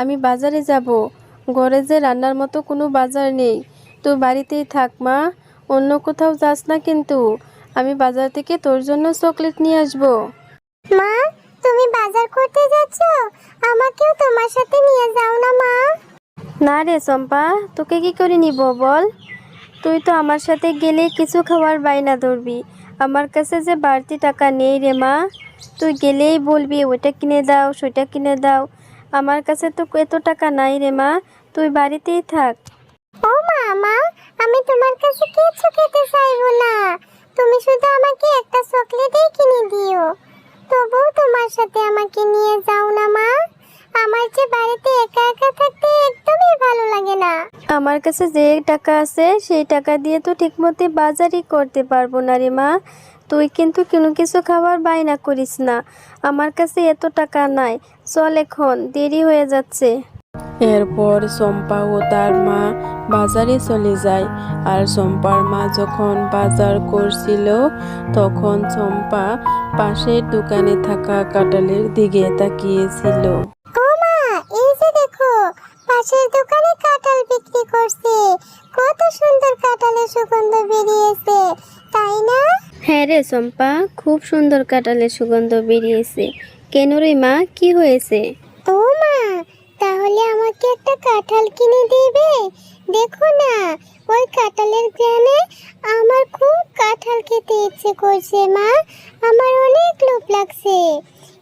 আমি বাজারে যাব। ঘরে যে রান্নার মতো কোনো বাজার নেই। তুই বাড়িতেই থাক মা। অন্য কোথাও যাস না কিন্তু। আমি বাজার থেকে তোর জন্য চকলেট নিয়ে আসব। মা তুমি বাজার করতে যাচ্ছ? আমাকেও তোমার সাথে নিয়ে যাও না মা। না রে চম্পা তোকে কি করে নিব বল? তুই তো আমার সাথে গেলে কিছু খাওয়ার বাইনা ধরবি। আমার কাছে যে বাড়তি টাকা নেই রে মা তুই গেলেই বলবি ওইটা কিনে দাও সেটা কিনে দাও। আমার কাছে তো এত টাকা নাই রে মা তুই বাড়িতেই থাক। ও মা মা আমি তোমার কাছে কিছু খেতে চাইব না। তুমি শুধু আমাকে একটা চকলেটই কিনে দিও। তবুও তোমার সাথে আমাকে নিয়ে যাও না মা। আমার যে বাড়িতে একা একা থাকতে একদমই ভালো লাগে না। আমার কাছে যে টাকা আছে সেই টাকা দিয়ে তো ঠিকমতো বাজারই করতে পারব না রে মা। তুই কিন্তু কোনো কিছু খাবার বায়না করিস না। আমার কাছে এত টাকা নাই। চল এখন দেরি হয়ে যাচ্ছে। এরপর চম্পা ও তার মা বাজারে চলে যায়। আর চম্পার মা যখন বাজার করছিল তখন চম্পা পাশের দোকানে থাকা কাঁঠালের দিকে তাকিয়েছিল। ও মা এই পাশের দোকানে কাঁঠাল বিক্রি করছে। কত সুন্দর কাঁঠালের সুগন্ধ বেরিয়েছে তাই না? হ্যাঁ রে চম্পা খুব সুন্দর কাঁঠালের সুগন্ধ বেরিয়েছে। কেন রে মা? কি হয়েছে? ও মা, তাহলে আমাকে একটা কাঁঠাল কিনে দেবে? দেখো না, ওই কাঁঠালের গ্রামে আমার খুব কাঁঠাল খেতে ইচ্ছে করছে মা। আমার অনেক লোভ লাগছে।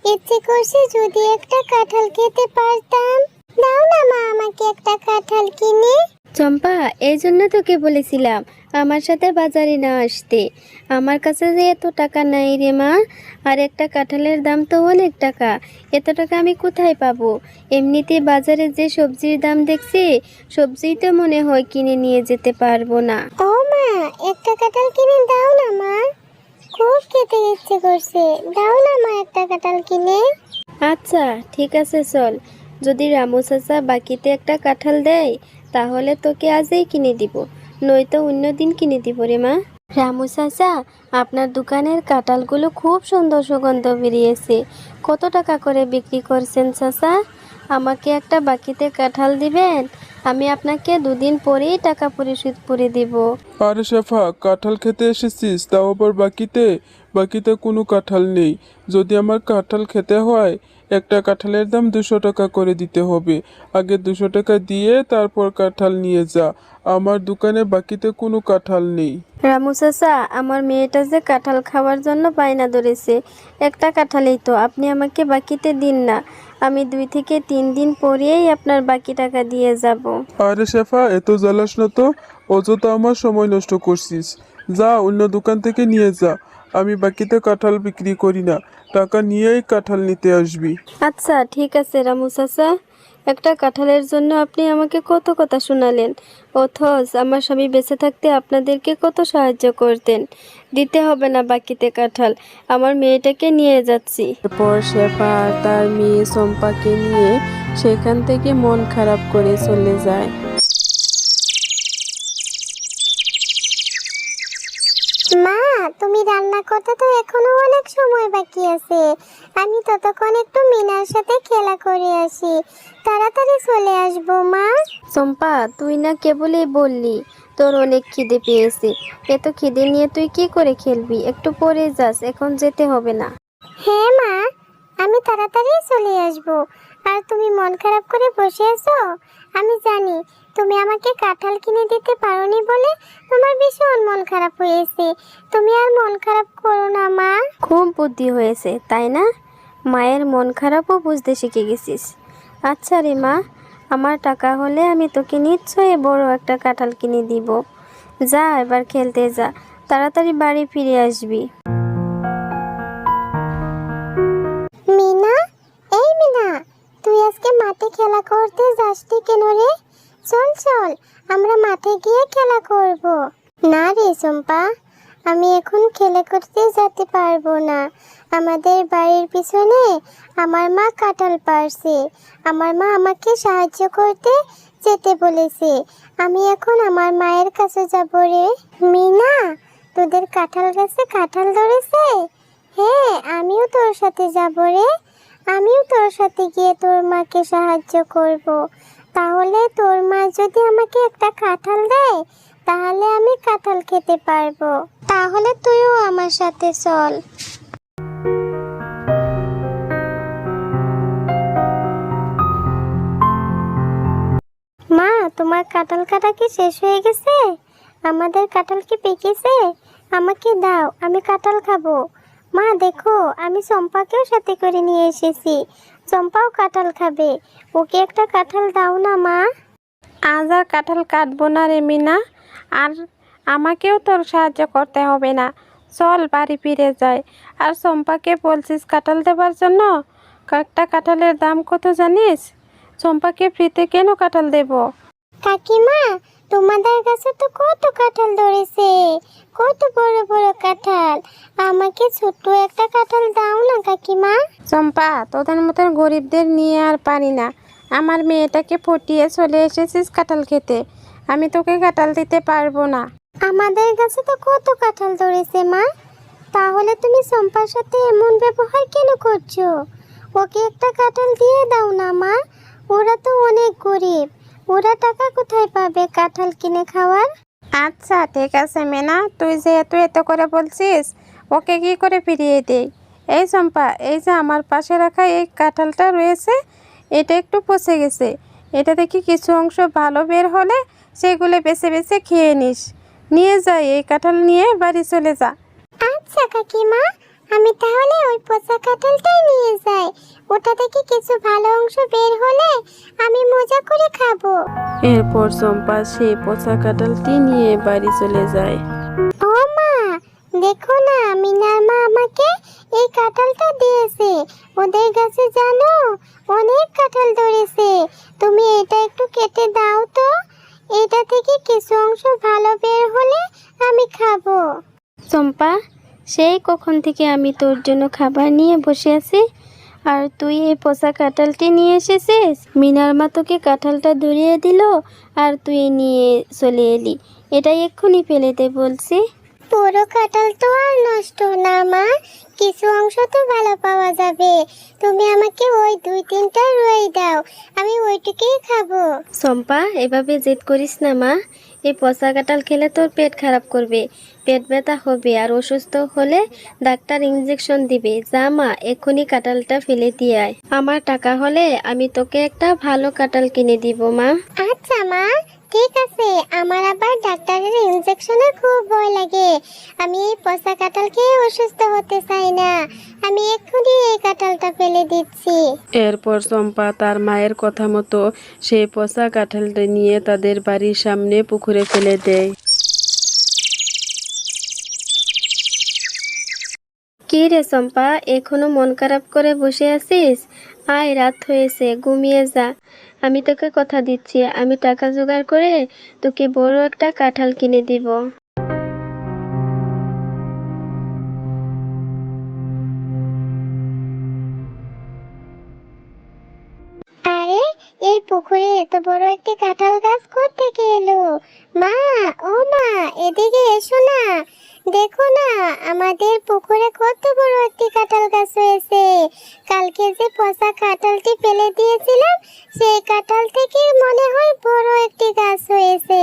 ইচ্ছে করছে যদি একটা কাঁঠাল খেতে পারতাম। দাও না মা, আমাকে একটা কাঁঠাল কিনে। চম্পা এই জন্য তোকে বলেছিলাম আমার সাথে বাজারে না আসতে। আমার কাছে যে এত টাকা নাই রে মা আর একটা কাঁঠালের দাম তো অনেক টাকা এত টাকা আমি কোথায় পাবো? এমনিতে বাজারে যে সবজির দাম দেখছি সবজিই তো মনে হয় কিনে নিয়ে যেতে পারব না। ও মা একটা কাঁঠাল কিনে দাও না মা। খুব খেতে ইচ্ছে করছে। দাও না মা একটা কাঁঠাল কিনে। আচ্ছা ঠিক আছে চল। যদি রামু চাচা বাকিতে একটা কাঁঠাল দেয় তাহলে তোকে আজই কিনে দিব নয়তো অন্য দিন কিনে দিব রে মা। রামু চাচা আপনার দোকানের কাঁঠালগুলো খুব সুন্দর সুগন্ধ বেরিয়েছে। কত টাকা করে বিক্রি করছেন চাচা? আমাকে একটা বাকিতে কাঁঠাল দিবেন আমি আপনাকে দুদিন পরেই টাকা পরিশোধ করে দিব। আরে শেফা কাঁঠাল খেতে এসেছিস তাও আবার বাকিতে? বাকিতে কোনো কাঁঠাল নেই। যদি আমার কাঁঠাল খেতে হয় একটা কাঁঠালের দাম দুশো টাকা করে দিতে হবে। আগে দুশো টাকা দিয়ে তারপর কাঁঠাল নিয়ে যা। আমার দোকানে বাকিতে কোনো কাঁঠাল নেই। রামু চাচা আমার মেয়েটা যে কাঁঠাল খাওয়ার জন্য বায়না ধরেছে একটা কাঁঠালেই তো আপনি আমাকে বাকিতে দিন না। আমি দুই থেকে তিন দিন পরেই আপনার বাকি টাকা দিয়ে যাব। আরে শেফা এত জ্বালাস না তো? অযথা আমার সময় নষ্ট করছিস। যা অন্য দোকান থেকে নিয়ে যা। আমি বাকিতে কাঁঠাল বিক্রি করি না। টাকা নিয়েই কাঁঠাল নিতে আসবি। আচ্ছা ঠিক আছে রামু চাচা। একটা কাঁঠালের জন্য আপনি আমাকে কত কথা শোনালেন। অথচ আমার স্বামী বেঁচে থাকতে আপনাদেরকে কত সাহায্য করতেন। দিতে হবে না বাকিতে কাঁঠাল। আমার মেয়েটাকে নিয়ে যাচ্ছি। এরপর শেফা তার মেয়ে চম্পাকে নিয়ে সেখান থেকে মন খারাপ করে চলে যায় মা তুমি রান্না করতে তো এখনও অনেক সময় বাকি আছে। আমি ততক্ষণ একটু মিনার সাথে খেলা করে আসি। তাড়াতাড়ি চলে আসব মা। চম্পা তুই না কেবলই বললি তোর অনেক খিদে পেয়েছে। এত খিদে নিয়ে তুই কি করে খেলবি? একটু পরে যাস এখন যেতে হবে না। হ্যাঁ মা আমি তাড়াতাড়ি চলে আসব। আর তুমি মন খারাপ করে বসে আছো? আমি জানি তুমি আমাকে কাঁঠাল কিনে দিতে পারোনি বলে তোমার ভীষণ মন খারাপ হয়েছে। তুমি আর মন খারাপ করো না মা। খুব বুদ্ধি হয়েছে তাই না? মায়ের মন খারাপও বুঝতে শিখে গেছিস। আচ্ছা রে মা আমার টাকা হলে আমি তোকে নিশ্চয়ই বড় একটা কাঁঠাল কিনে দিব। যা এবার খেলতে যা। তাড়াতাড়ি বাড়ি ফিরে আসবি। মিনা? এই মিনা তুই আজকে মাঠে খেলা করতে যাসনি কেন রে? চল চল, আমরা মাঠে গিয়ে খেলা করব। না রে চম্পা, আমি এখন খেলা করতে যেতে পারব না। আমাদের বাড়ির পিছনে আমার মা কাঁঠাল পারছে আমার মা আমাকে সাহায্য করতে যেতে বলেছে। আমি এখন আমার মায়ের কাছে যাব রে। মিনা, তোদের কাঁঠাল গাছে কাঁঠাল ধরেছে? হ্যাঁ আমিও তোর সাথে যাব রে। আমিও তোর সাথে গিয়ে তোর মাকে সাহায্য করব। তাহলে তোর মা যদি আমাকে একটা কাঁঠাল দেয়, তাহলে আমি কাঁঠাল খেতে পারব। তাহলে তুইও আমার সাথে চল। মা, তোমার কাঁঠাল কাটা কি শেষ হয়ে গেছে? আমাদের কাঁঠাল কি পেকেছে? আমাকে দাও, আমি কাঁঠাল খাব। মা, দেখো, আমি চম্পাকেও সাথে করে নিয়ে এসেছি। চম্পাও কাঁঠাল খাবে। ওকে একটা কাঁঠাল দাও না মা। আজ আর কাঁঠাল কাটবো না রে মিনা। আর আমাকেও তোর সাহায্য করতে হবে না। চল বাড়ি ফিরে যায় আর চম্পাকে বলছিস কাঁঠাল দেবার জন্য? একটা কাঁঠালের দাম কত জানিস? চম্পাকে ফ্রিতে কেন কাঁঠাল দেবো? কাকিমা তোমাদের কাছে তো কত কাঁঠাল ধরেছে কত বড় বড় কাঁঠাল। আমাকে ছোট্ট একটা কাঁঠাল দাও না কাকিমা। চম্পা তোদের মতন গরিবদের নিয়ে আর পারি না। আমার মেয়েটাকে ফটিয়ে চলে এসেছিস কাঁঠাল খেতে। আমি তোকে কাঁঠাল দিতে পারব না। আমাদের কাছে তো কত কাঁঠাল ধরেছে মা। তাহলে তুমি চম্পার সাথে এমন ব্যবহার কেন করছ? ওকে একটা কাঁঠাল দিয়ে দাও না মা। ওরা তো অনেক গরিব। ওরা টাকা কোথায় পাবে কাঁঠাল কিনে খাওয়ার? আচ্ছা ঠিক আছে মেনা তুই যেহেতু এত করে বলছিস ওকে কি করে ফিরিয়ে দেই? এই চম্পা এই যে আমার পাশে রাখা এই কাঁঠালটা রয়েছে এটা একটু পচে গেছে। এটা দেখি কিছু অংশ ভালো বের হলে সেগুলো বেছে বেছে খেয়ে নিস। নিয়ে যাই এই কাঁঠাল নিয়ে বাড়ি চলে যা। আচ্ছা কাকিমা আমি তাহলে পচা কাঁঠালটাই নিয়ে যাই। ওটা থেকে কিছু ভালো অংশ বের হলে আমি মজা করে খাব। এরপর চম্পা সেই পচা কাঁঠালটি নিয়ে বাড়ি চলে যায়। ও মা দেখো না মিনার মা আমাকে এই কাঁঠালটা দিয়েছে। ওদের কাছে জানো অনেক কাঁঠাল ধরেছে। তুমি এটা একটু কেটে দাও তো এটা থেকে কিছু অংশ ভালো বের হলে আমি খাব চম্পা সেই কখন থেকে আমি তোর জন্য খাবার নিয়ে বসে আছি? আর তুই এই পচা কাঁঠালটি নিয়ে এসেছিস? মিনার মা তোকে কাঁঠালটা ধরিয়ে দিল আর তুই নিয়ে চলে এলি। এটাই এক্ষুনি ফেলে দে বলছি। পুরো কাঁঠাল তো আর নষ্ট না মা। কিছু অংশ তো ভালো পাওয়া যাবে। তুমি আমাকে ওই দুই তিনটা রয়ে দাও। আমি ওইটুকুই খাব। চম্পা এভাবে জেদ করিস না মা। এই পচা কাঁঠাল খেলে তোর পেট খারাপ করবে। পেট ব্যথা হবে আর অসুস্থ হলে ডাক্তার ইঞ্জেকশন দিবে। যা মা, এক্ষুনি কাঁঠালটা ফেলে দিয়ে আমার টাকা হলে আমি তোকে একটা ভালো কাঁঠাল কিনে দিব, মা। আচ্ছা মা। ঠিক আছে। আমার আবার ডাক্তারের ইনজেকশনে খুব ভয় লাগে। আমি এই পচা কাঁঠাল খেয়ে অসুস্থ হতে চাই না। আমি এক্ষুনি এই কাঁঠালটা ফেলে দিচ্ছি। এরপর চম্পা তার মায়ের কথা মতো সেই পচা কাঁঠালটা নিয়ে তাদের বাড়ির সামনে পুকুরে ফেলে দেয়। কি রে চম্পা এখনও মন খারাপ করে বসে আছিস? আয় রাত হয়েছে ঘুমিয়ে যা। আমি তোকে কথা দিচ্ছি আমি টাকা জোগাড় করে তোকে বড় একটা কাঁঠাল কিনে দিব। পুকুরে এত বড় একটি কাঁঠাল গাছ থেকে এলো মা, ও মা, এদিকে এসো না। দেখো না, আমাদের পুকুরে কত বড় একটি কাঁঠাল গাছ হয়েছে। কালকে যে পচা কাঁঠালটি ফেলে দিয়েছিলাম, সেই কাঁঠাল থেকে মনে হয় বড় একটি গাছ হয়েছে।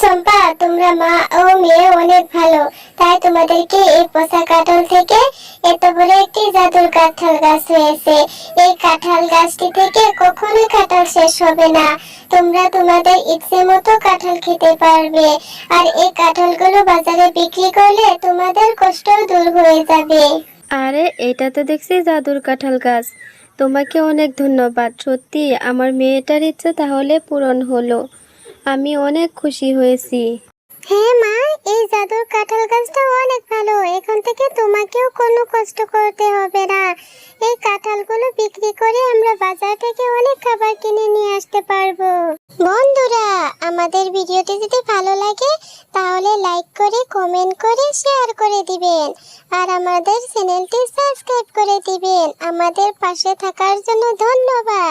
চম্পা, তোমরা মা ও মেয়ে অনেক ভালো। তাই তোমাদেরকে এই পচা কাঁঠাল থেকে এত বড় একটি জাদুর কাঁঠাল গাছ হয়েছে। এই কাঁঠাল গাছটি থেকে কখনোই কাঁঠাল শেষ হবে না। তোমরা তোমাদের ইচ্ছে মতো কাঁঠাল খেতে পারবে। আর এই কাঁঠালগুলো বাজারে বিক্রি করলে তোমাদের কষ্টও দূর হয়ে যাবে। আরে, এটা তো দেখছি জাদুর কাঁঠাল গাছ। তোমাকে অনেক ধন্যবাদ। সত্যি, আমার মেয়েটার ইচ্ছে তাহলে পূরণ হলো। আমি অনেক খুশি হয়েছি। হ্যাঁ মা, এই জাদুর কাঁঠাল গাছটা অনেক ভালো। এখন থেকে তোমাকেও কোনো কষ্ট করতে হবে না। এই কাঁঠালগুলো বিক্রি করে আমরা বাজার থেকে অনেক খাবার কিনে নিয়ে আসতে পারব। বন্ধুরা, আমাদের ভিডিওটি যদি ভালো লাগে, তাহলে লাইক করে, কমেন্ট করে, শেয়ার করে দিবেন। আর আমাদের চ্যানেলটি সাবস্ক্রাইব করে দিবেন। আমাদের পাশে থাকার জন্য ধন্যবাদ।